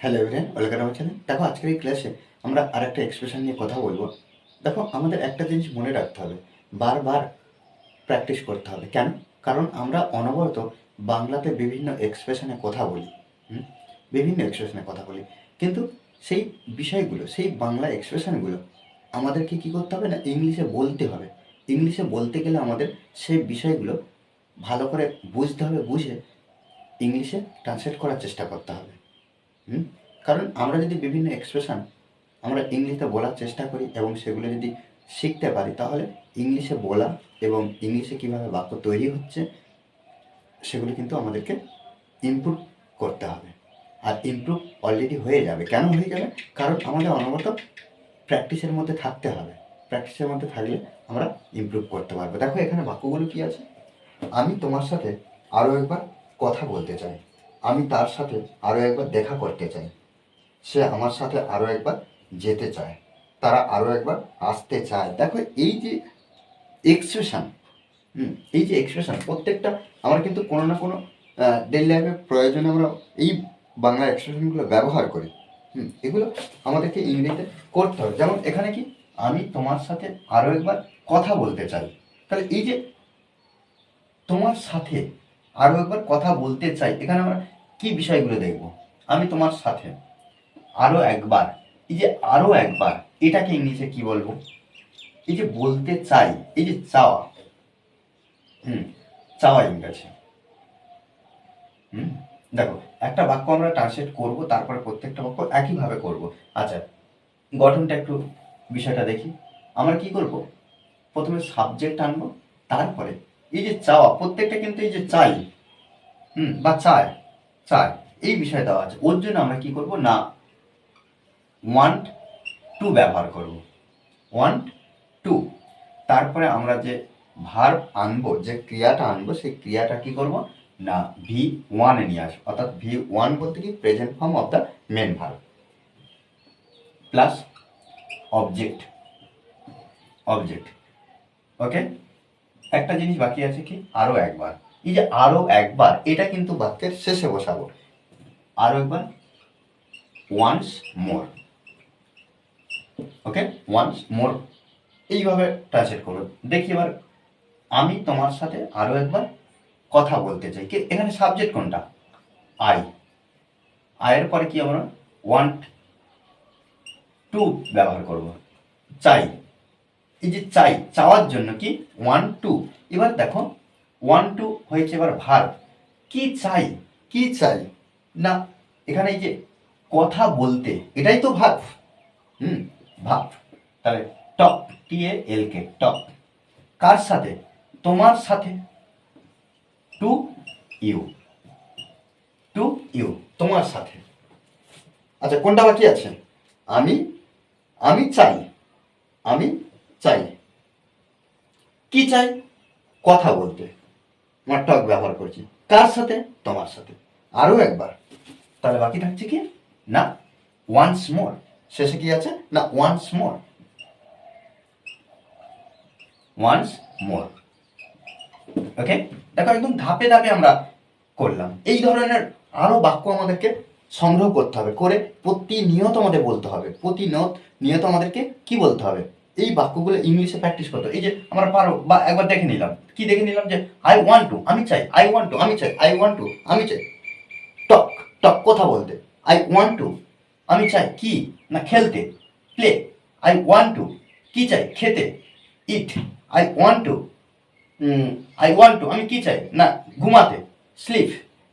Hello everyone welcome আমার channel দেখো, আজকের এই ক্লাসে আমরা আর একটা এক্সপ্রেশন নিয়ে কথা বলব। দেখো, আমাদের একটা জিনিস মনে রাখতে হবে, বারবার প্র্যাকটিস করতে হবে। কেন? কারণ আমরা অনবরত বাংলাতে বিভিন্ন এক্সপ্রেশনে কথা বলি? বিভিন্ন এক্সপ্রেশনে কথা বলি। কিন্তু সেই বিষয়গুলো, সেই বাংলা এক্সপ্রেশনগুলো আমাদেরকে কী করতে হবে না, ইংলিশে বলতে হবে। ইংলিশে বলতে গেলে আমাদের সেই বিষয়গুলো ভালো করে বুঝতে হবে, বুঝে ইংলিশে ট্রান্সলেট করার চেষ্টা করতে হবে? কারণ আমরা যদি বিভিন্ন এক্সপ্রেশন আমরা ইংলিশে বলার চেষ্টা করি এবং সেগুলো যদি শিখতে পারি, তাহলে ইংলিশে বলা এবং ইংলিশে কীভাবে বাক্য তৈরি হচ্ছে, সেগুলো কিন্তু আমাদেরকে ইমপ্রুভ করতে হবে। আর ইমপ্রুভ অলরেডি হয়ে যাবে। কেন হয়ে যাবে? কারণ আমাদের অনবরত প্র্যাকটিসের মধ্যে থাকতে হবে। প্র্যাকটিসের মধ্যে থাকলে আমরা ইমপ্রুভ করতে পারব। দেখো এখানে বাক্যগুলো কি আছে? আমি তোমার সাথে আরও একবার কথা বলতে চাই। আমি তার সাথে আরও একবার দেখা করতে চাই। সে আমার সাথে আরও একবার যেতে চায়। তারা আরও একবার আসতে চায়। দেখো, এই যে এক্সপ্রেশন হুম, এই যে এক্সপ্রেশন প্রত্যেকটা, আমরা কিন্তু কোনো না কোনো ডেলি লাইফের প্রয়োজনে আমরা এই বাংলা এক্সপ্রেশনগুলো ব্যবহার করি। হুম, এগুলো আমাদেরকে ইংরেজিতে করতে হবে। যেমন এখানে কি, আমি তোমার সাথে আরও একবার কথা বলতে চাই। তাহলে এই যে তোমার সাথে আরও একবার কথা বলতে চাই। এখানে আমরা কি বিষয়গুলো দেখব? আমি তোমার সাথে আরও একবার, এই যে আরও একবার, এটাকে ইংলিশে কি বলব? এই যে বলতে চাই, এই যে চাওয়া। হুম, চাওয়া ইংরেজি। হুম, দেখো, একটা বাক্য আমরা ট্রান্সলেট করব, তারপরে প্রত্যেকটা বাক্য একইভাবে করব। আচ্ছা গঠনটা একটু বিষয়টা দেখি। আমরা কি করব? প্রথমে সাবজেক্ট আনব, তারপরে এই যে চাওয়া, প্রত্যেকটা কিন্তু এই যে চাই, হুম, বা চায় চায়, এই বিষয় দেওয়া আছে। ওর জন্য আমরা কি করব? না ওয়ান্ট টু ব্যবহার করব। ওয়ান্ট টু তারপরে আমরা যে ভার আনব, যে ক্রিয়াটা আনব, সেই ক্রিয়াটা কি করব? না ভি ওয়ানে নিয়ে আসব। অর্থাৎ ভি ওয়ান বলতে কি? Present form of the main verb plus object object okay একটা জিনিস বাকি আছে কি? আরও একবার। এই যে আরও একবার, এটা কিন্তু বাক্যের শেষে বসাবো। আরও একবার। ওয়ান্স মোর ওকে ওয়ান্স মোর এইভাবে ট্রান্সলেট করো দেখি এবার আমি তোমার সাথে আরও একবার কথা বলতে চাই। কি? এখানে সাবজেক্ট কোনটা? আই আয়ের পরে কি আমরা? ওয়ান্ট টু ব্যবহার করব। চাই। এই যে চাই, চাওয়ার জন্য কি? ওয়ান টু এবার দেখো ওয়ান টু হয়েছে এবার ভার কি চাই? কি চাই? না, এখানে এই যে কথা বলতে, এটাই তো ভাব হুম ভাব তাহলে টক টি এ এল কে টক কার সাথে? তোমার সাথে। টু ইউ টু ইউ তোমার সাথে। আচ্ছা কোনটা বাকি আছে? আমি আমি চাই, আমি চাই। কি চাই? কথা বলতে। আমার টক ব্যবহার করছি। কার সাথে? তোমার সাথে। আরও একবার। তাহলে বাকি থাকছে কি? না ওয়ান্স মোর শেষে কি আছে? না ওয়ান্স মোর ওয়ান্স মোর ওকে দেখো, একদম ধাপে ধাপে আমরা করলাম। এই ধরনের আরও বাক্য আমাদেরকে সংগ্রহ করতে হবে। করে প্রতিনিয়ত আমাদের বলতে হবে। প্রতিনিয়ত নিয়ত আমাদেরকে কি বলতে হবে? এই বাক্যগুলো ইংলিশে প্র্যাকটিস করতো। এই যে আমরা পারো, বা একবার দেখে নিলাম। কি দেখে নিলাম যে আই ওয়ান্ট টু আমি চাই আই ওয়ান্ট টু আমি চাই আই ওয়ান্ট টু আমি চাই। টক টক, কথা বলতে। আই ওয়ান্ট টু আমি চাই, কি? না, খেলতে। প্লে আই ওয়ান্ট টু কি চাই? খেতে। Eat I want to I want to আমি কি চাই? না, ঘুমাতে। স্লিপ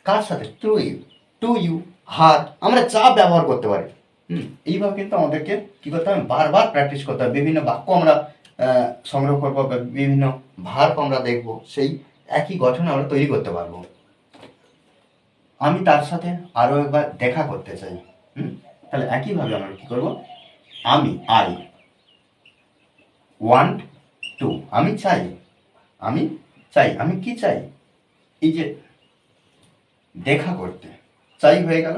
কার সাথে? To you to you her আমরা চা ব্যবহার করতে পারি। হুম, এইভাবে কিন্তু আমাদেরকে কি করতে হবে? বারবার প্র্যাকটিস করতে হবে। বিভিন্ন বাক্য আমরা সংগ্রহ করব বিভিন্ন ভার্ব আমরা দেখব, সেই একই গঠন আমরা তৈরি করতে পারব। আমি তার সাথে আরও একবার দেখা করতে চাই। হুম, তাহলে একইভাবে আমরা কি করব? আমি আই ওয়ান্ট টু আমি চাই আমি চাই, আমি কি চাই? এই যে দেখা করতে, চাই হয়ে গেল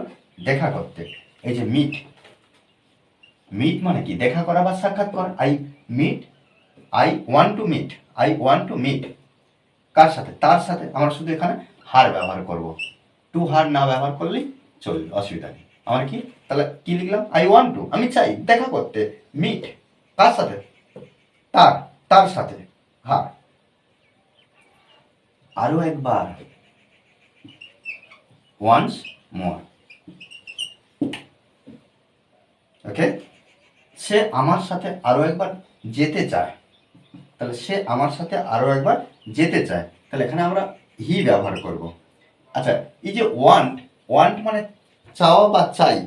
দেখা করতে। এই যে মিট মিট মানে কি? দেখা করা বা সাক্ষাৎ করা? I meet I want to meet I want to meet কার সাথে? তার সাথে। আমরা শুধু এখানে হার ব্যবহার করব। টু হার না ব্যবহার করলেই চলবে, অসুবিধা নেই। আমার কি? তাহলে কি লিখলাম? আই ওয়ান টু আমি চাই দেখা করতে মিট কার সাথে? তার। তার সাথে। হ্যাঁ আরও একবার। ওয়ান্স মোর ওকে সে আমার সাথে আরও একবার যেতে চায়। তাহলে সে আমার সাথে আরও একবার যেতে চায়। তাহলে এখানে আমরা হি ব্যবহার করব। আচ্ছা এই যে ওয়ান্ট ওয়ান্ট মানে চাওয়া বা চাই,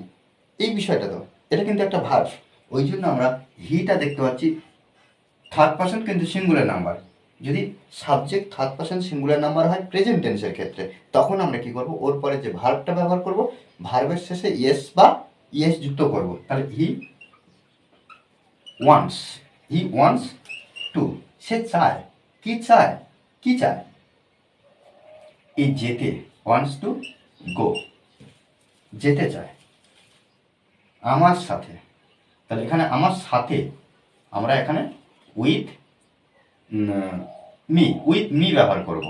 এই বিষয়টা তো, এটা কিন্তু একটা ভার্ব ওই জন্য আমরা হিটা দেখতে পাচ্ছি থার্ড পার্সন কিন্তু সিঙ্গুলার নাম্বার যদি subject third person singular number হয় প্রেজেন্ট টেন্সের ক্ষেত্রে, তখন আমরা কি করব? ওর পরে যে ভার্বটা ব্যবহার করব ভার্বের শেষে ইয়েস বা ইয়েস যুক্ত করব। তাহলে he wants he wants to সে চায়। কি চায়? কি চায়? এই যেতে ওয়ান্টস টু গো যেতে চায়। আমার সাথে। তাহলে এখানে আমার সাথে আমরা এখানে উইথ মি উইথ মি ব্যবহার করব।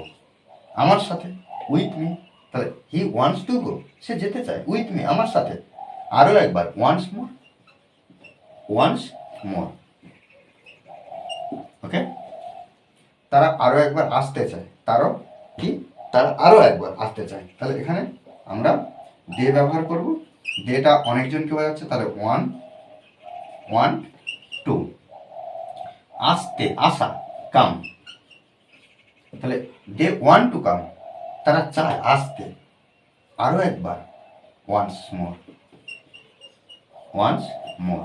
আমার সাথে উইথ মি তাহলে হি ওয়ান্টস টু গো সে যেতে চায় উইথ মি আমার সাথে। আরও একবার ওয়ান্স মোর ওয়ান্স মোর ওকে? তারা আরও একবার আসতে চায়। তারও কি? তারা আরও একবার আসতে চায়। তাহলে এখানে আমরা দে ব্যবহার করব। দেটা অনেকজনকে বোঝাচ্ছে। তাহলে ওয়ান ওয়ান টু আসতে, আসা কাম তাহলে দে ওয়ান টু কাম তারা চায় আসতে। আরও একবার ওয়ান্স মোর ওয়ান্স মোর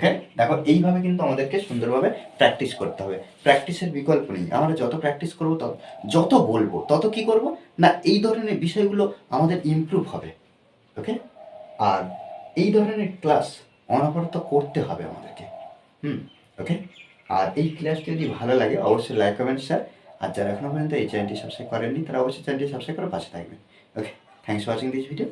ওকে দেখো এইভাবে কিন্তু আমাদেরকে সুন্দরভাবে প্র্যাকটিস করতে হবে। প্র্যাকটিসের বিকল্প নেই। আমরা যত প্র্যাকটিস করব তত, যত বলব, তত কি করব? না, এই ধরনের বিষয়গুলো আমাদের ইমপ্রুভ হবে। ওকে আর এই ধরনের ক্লাস অনবরত করতে হবে আমাদেরকে। হুম? ওকে আর এই ক্লাসটি যদি ভালো লাগে, অবশ্যই লাইক কমেন্ট শেয়ার আর যারা এখনও পর্যন্ত এই চ্যানেলটি সাবস্ক্রাইব করেননি, তারা অবশ্যই চ্যানেলটি সাবস্ক্রাইব করে পাশে থাকবেন। Okay thanks for watching this video